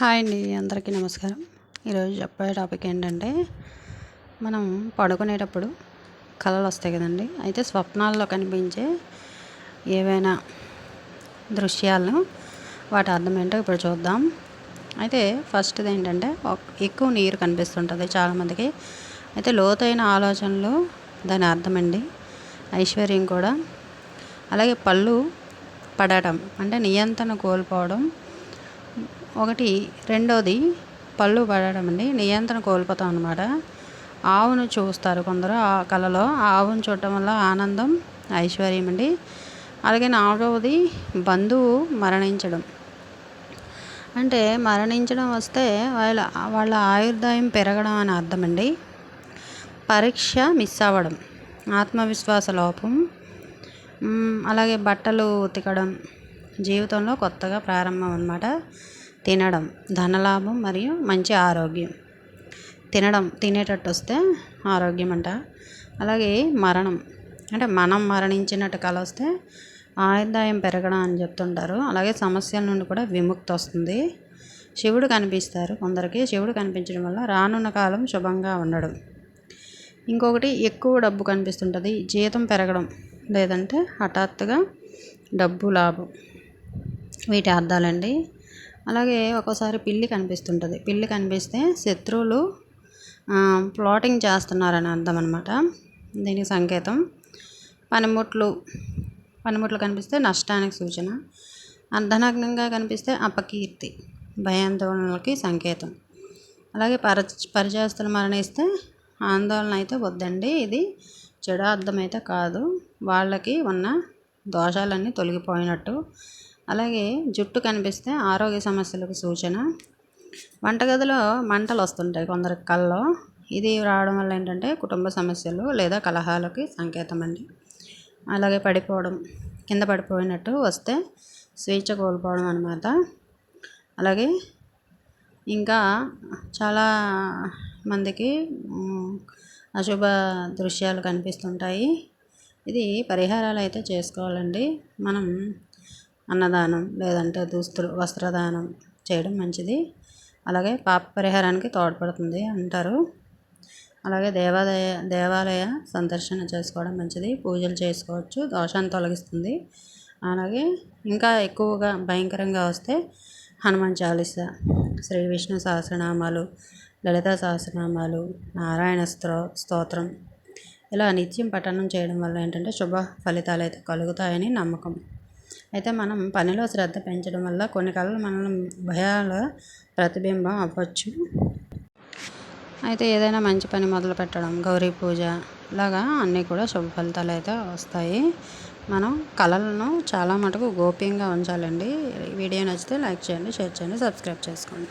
Hi అండి అందరికీ నమస్కారం. ఈరోజు చెప్పే టాపిక్ ఏంటంటే మనం పడుకునేటప్పుడు కళలు వస్తాయి కదండి. అయితే స్వప్నాల్లో కనిపించే ఏవైనా దృశ్యాలను వాటి అర్థం ఏంటో ఇప్పుడు చూద్దాం. అయితే ఫస్ట్ది ఏంటంటే ఎక్కువ నీరు కనిపిస్తుంటుంది చాలామందికి. అయితే లోతైన ఆలోచనలు దాని అర్థమండి ఐశ్వర్యం కూడా. అలాగే పళ్ళు పడటం అంటే నియంత్రణ కోల్పోవడం ఒకటి రెండోది పళ్ళు పడడం అండి. నియంత్రణ కోల్పోతాం అనమాట ఆవును చూస్తారు కొందరు ఆ కళలో. ఆవును చూడటం వల్ల ఆనందం ఐశ్వర్యం అండి. అలాగే నాలుగవది బంధువు మరణించడం. అంటే మరణించడం వస్తే వాళ్ళ వాళ్ళ ఆయుర్దాయం పెరగడం అని అర్థమండి పరీక్ష మిస్ అవ్వడం ఆత్మవిశ్వాస లోపం అలాగే బట్టలు ఉతకడం జీవితంలో కొత్తగా ప్రారంభం అనమాట తినడం ధనలాభం మరియు మంచి ఆరోగ్యం. తినడం తినేటట్టు వస్తే ఆరోగ్యం అంట అలాగే మరణం అంటే మనం మరణించినట్టు కలొస్తే ఆదాయం పెరగడం అని చెప్తుంటారు. అలాగే సమస్యల నుండి కూడా విముక్తి వస్తుంది శివుడు కనిపిస్తారు కొందరికి. శివుడు కనిపించడం వల్ల రానున్న కాలం శుభంగా ఉండడం. ఇంకొకటి ఎక్కువ డబ్బు కనిపిస్తుంటుంది. జీతం పెరగడం లేదంటే హఠాత్తుగా డబ్బు లాభం. వీటి అర్థాలండి. అలాగే ఒక్కోసారి పిల్లి కనిపిస్తుంటుంది. పిల్లి కనిపిస్తే శత్రువులు ప్లాటింగ్ చేస్తున్నారని అర్థం అనమాట దీనికి సంకేతం. పనిముట్లు పనిముట్లు కనిపిస్తే నష్టానికి సూచన. అర్ధనగ్నంగా కనిపిస్తే అపకీర్తి భయాందోళనలకి సంకేతం. అలాగే పర పరిచయస్తులు మరణిస్తే ఆందోళన అయితే వద్దండి. ఇది చెడు అర్థం అయితే కాదు. వాళ్ళకి ఉన్న దోషాలన్నీ తొలగిపోయినట్టు అలాగే జుట్టు కనిపిస్తే ఆరోగ్య సమస్యలకు సూచన. వంటగదిలో మంటలు వస్తుంటాయి కొందరి కళ్ళలో ఇది రావడం వల్ల ఏంటంటే కుటుంబ సమస్యలు లేదా కలహాలకి సంకేతం అండి. అలాగే పడిపోవడం కింద పడిపోయినట్టు వస్తే స్వేచ్ఛ కోల్పోవడం అనమాట అలాగే ఇంకా చాలా మందికి అశుభ దృశ్యాలు కనిపిస్తుంటాయి. ఇది పరిహారాలు అయితే చేసుకోవాలండి. మనం అన్నదానం లేదంటే దుస్తులు వస్త్రదానం చేయడం మంచిది. అలాగే పాప పరిహారానికి తోడ్పడుతుంది అంటారు. అలాగే దేవాలయ దేవాలయ సందర్శన చేసుకోవడం మంచిది. పూజలు చేసుకోవచ్చు దోషాన్ని తొలగిస్తుంది. అలాగే ఇంకా ఎక్కువగా భయంకరంగా వస్తే హనుమాన్ చాలీస శ్రీ విష్ణు సహస్రనామాలు లలిత సహస్రనామాలు నారాయణ స్త్రో స్తోత్రం. ఇలా నిత్యం పఠనం చేయడం వల్ల ఏంటంటే శుభ ఫలితాలు అయితే కలుగుతాయని నమ్మకం. అయితే మనం పనిలో శ్రద్ధ పెంచడం వల్ల కొన్ని కళలు మనం భయాల ప్రతిబింబం అవ్వచ్చు. అయితే ఏదైనా మంచి పని మొదలు పెట్టడం గౌరీ పూజ ఇలాగా అన్నీ కూడా శుభ ఫలితాలు అయితే వస్తాయి. మనం కళలను చాలా మటుకు గోప్యంగా ఉంచాలండి. వీడియో నచ్చితే లైక్ చేయండి షేర్ చేయండి సబ్స్క్రైబ్ చేసుకోండి.